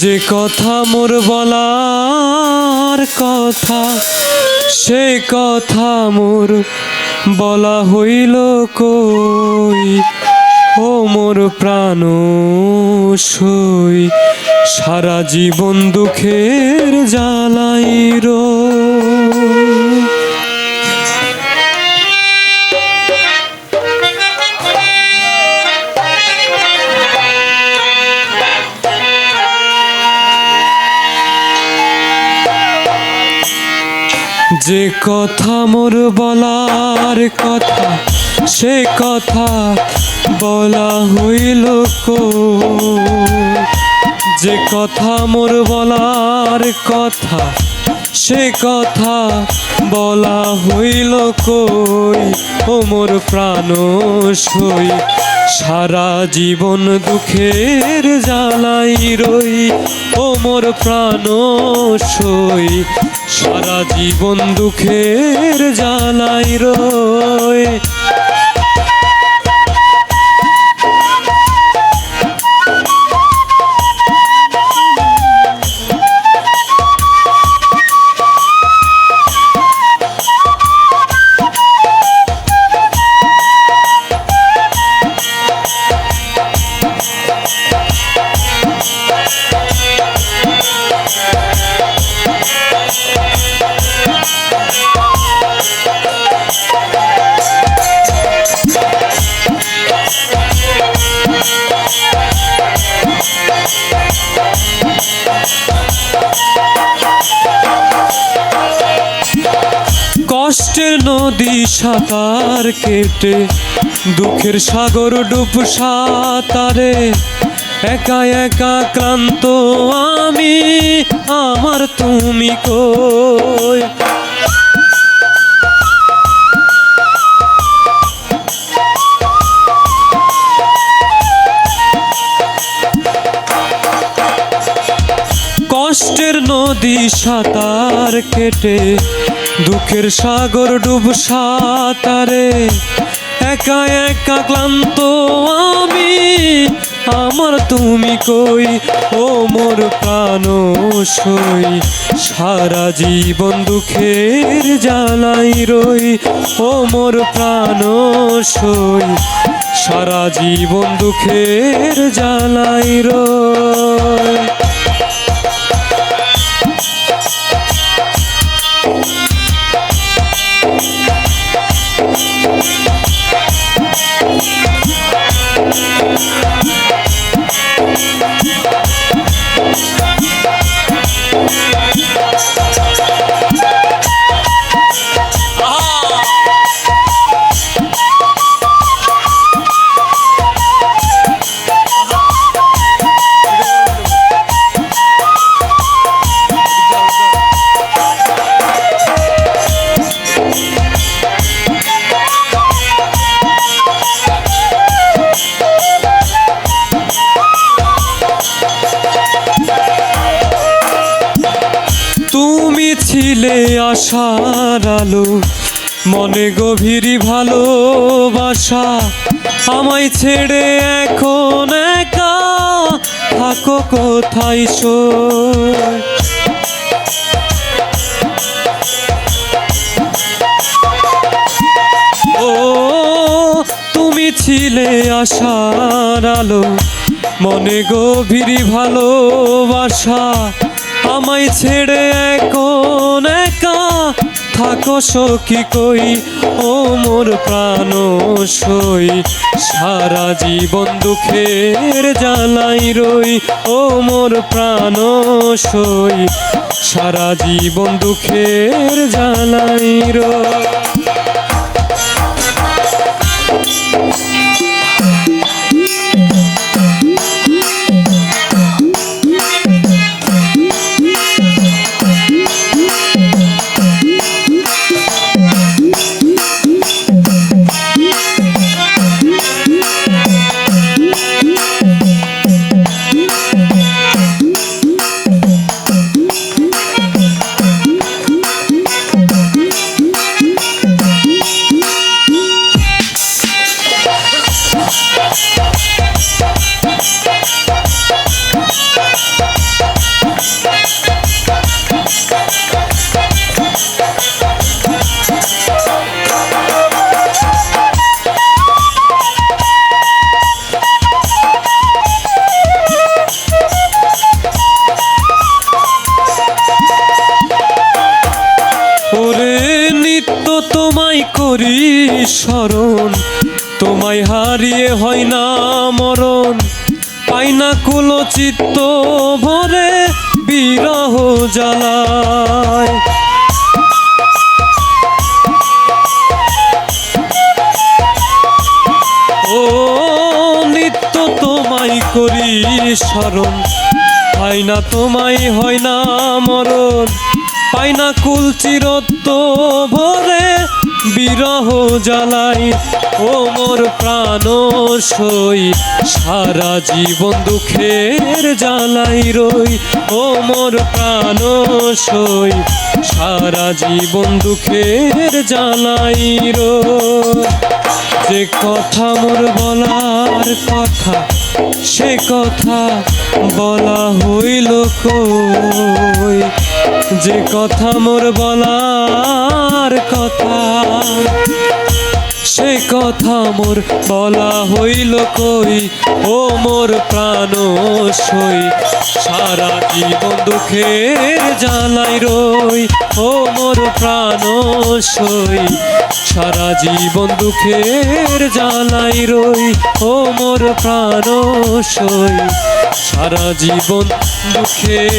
যে কথা মোর বলার কথা, সে কথা মোর বলা হইল কই? ও মোর প্রাণ সই, সারা জীবন দুঃখের জ্বালাইর যে কথা মোর বলার কথা, সে কথা বলা হইল যে কথা মোর বলার কথা, সে কথা বলা হইল কই? ও মোর প্রাণ সই। সারা জীবন দুঃখের জ্বালাই রই। ও মোর প্রাণ সই। সারা জীবন দুঃখের জ্বালাই রই। কষ্টের নদী সাঁতার কেটে, দুঃখের সাগর ডুব সাঁতারে, একা একা ক্লান্ত আমি, আমার তুমি কই? কষ্টের নদী সাঁতার কেটে দুঃখের সাগর ডুব সাঁতারে একা একা ক্লান্ত আমি। আমার তুমি কই? ও মোর প্রাণ সই। সারা জীবন দুঃখের জ্বালাই রই। ও মোর প্রাণ সই। সারা জীবন দুঃখের জ্বালাই রই। ছিলে আশার আলো, মনে গভীর ভালোবাসা, আমায় ছেড়ে এখন একা থাকো কোথায় সই ও, তুমি ছিলে আশার আলো, মনে গভীর ভালোবাসা আমায় ছেড়ে এখন একা থাকো সখী কই, ও মোর প্রাণ সই। সারা জীবন দুঃখের জ্বালাই রই, ও মোর প্রাণ সই। সারা জীবন দুঃখের জ্বালাই রই। তোমায় হারিয়ে হয় না মরণ। পাই না কুলো চিত্ত ভরে বিরহ জ্বালায়। ও নিত্য তোমায় করি স্মরণ। পাই না তোমাই হয় না মরণ। পাই না কুল চিরত্ব ভরে বিরহ জ্বালায়। ও প্রাণ সই, সারা জীবন দুঃখের জ্বালাই রই। ও প্রাণ সই, সারা জীবন দুঃখের জ্বালাই যে কথা মোর বলার কথা, সে কথা বলা হইল কই? যে কথা মোর বলার কথা সে কথা মোর বলা হইল কই? ও মোর প্রাণ সই। সারা জীবন দুঃখের জ্বালাই রই। ও মোর প্রাণ সই। সারা জীবন দুঃখের জ্বালাই রই। ও মোর প্রাণ সই। সারা জীবন দুঃখে